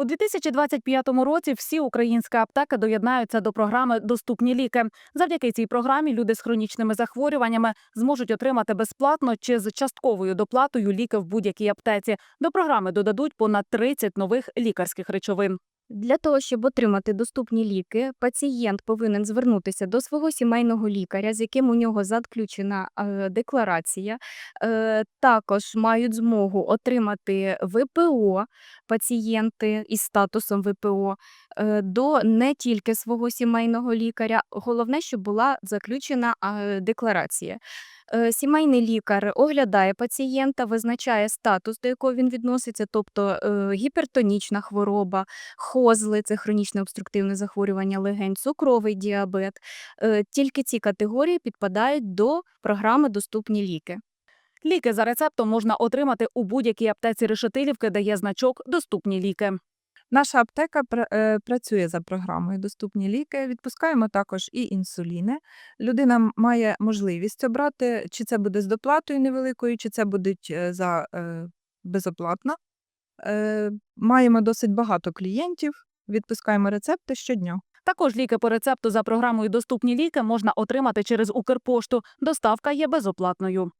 У 2025 році всі українські аптеки доєднаються до програми Доступні ліки. Завдяки цій програмі люди з хронічними захворюваннями зможуть отримати безплатно чи з частковою доплатою ліки в будь-якій аптеці. До програми додадуть понад 30 нових лікарських речовин. Для того, щоб отримати доступні ліки, пацієнт повинен звернутися до свого сімейного лікаря, з яким у нього заключена е, декларація. Е, також мають змогу отримати ВПО пацієнти із статусом ВПО е, до не тільки свого сімейного лікаря. Головне, щоб була заключена декларація. Е, Сімейний лікар оглядає пацієнта, визначає статус, до якого він відноситься, тобто е, гіпертонічна хвороба, хозли це хронічне обструктивне захворювання легень, цукровий діабет. Е, Тільки ці категорії підпадають до програми Доступні ліки. Ліки за рецептом можна отримати у будь-якій аптеці Решетилівки, де є значок Доступні ліки. Наша аптека е, працює за програмою Доступні ліки. Відпускаємо також і інсуліни. Людина має можливість обрати, чи це буде з доплатою невеликою, чи це будуть е, за е, безоплатно. Е, Маємо досить багато клієнтів. Відпускаємо рецепти щодня. Також ліки по рецепту за програмою Доступні ліки можна отримати через Укрпошту. Доставка є безоплатною.